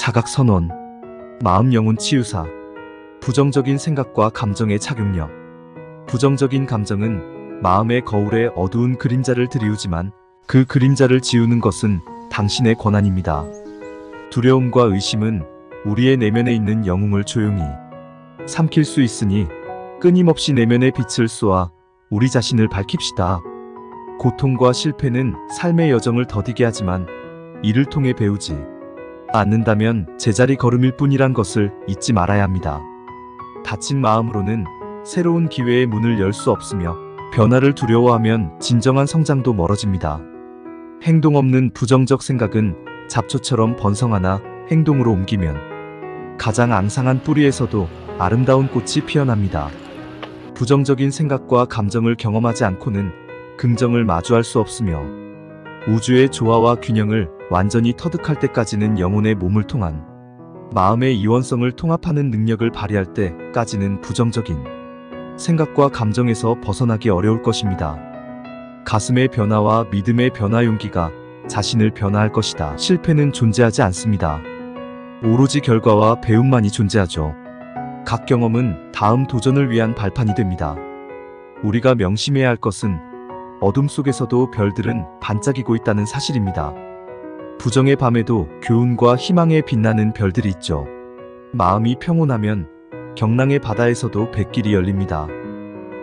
자각 선원, 마음 영혼 치유사, 부정적인 생각과 감정의 착용력. 부정적인 감정은 마음의 거울에 어두운 그림자를 들이우지만 그 그림자를 지우는 것은 당신의 권한입니다. 두려움과 의심은 우리의 내면에 있는 영웅을 조용히 삼킬 수 있으니 끊임없이 내면의 빛을 쏘아 우리 자신을 밝힙시다. 고통과 실패는 삶의 여정을 더디게 하지만 이를 통해 배우지 않는다면 제자리 걸음일 뿐이란 것을 잊지 말아야 합니다. 다친 마음으로는 새로운 기회의 문을 열 수 없으며 변화를 두려워하면 진정한 성장도 멀어집니다. 행동 없는 부정적 생각은 잡초처럼 번성하나 행동으로 옮기면 가장 앙상한 뿌리에서도 아름다운 꽃이 피어납니다. 부정적인 생각과 감정을 경험하지 않고는 긍정을 마주할 수 없으며 우주의 조화와 균형을 완전히 터득할 때까지는 영혼의 몸을 통한 마음의 이원성을 통합하는 능력을 발휘할 때까지는 부정적인 생각과 감정에서 벗어나기 어려울 것입니다. 가슴의 변화와 믿음의 변화 용기가 자신을 변화할 것이다. 실패는 존재하지 않습니다. 오로지 결과와 배움만이 존재하죠. 각 경험은 다음 도전을 위한 발판이 됩니다. 우리가 명심해야 할 것은 어둠 속에서도 별들은 반짝이고 있다는 사실입니다. 부정의 밤에도 교훈과 희망에 빛나는 별들이 있죠. 마음이 평온하면 경랑의 바다에서도 백길이 열립니다.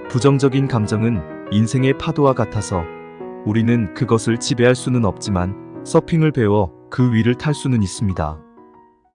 부정적인 감정은 인생의 파도와 같아서 우리는 그것을 지배할 수는 없지만 서핑을 배워 그 위를 탈 수는 있습니다.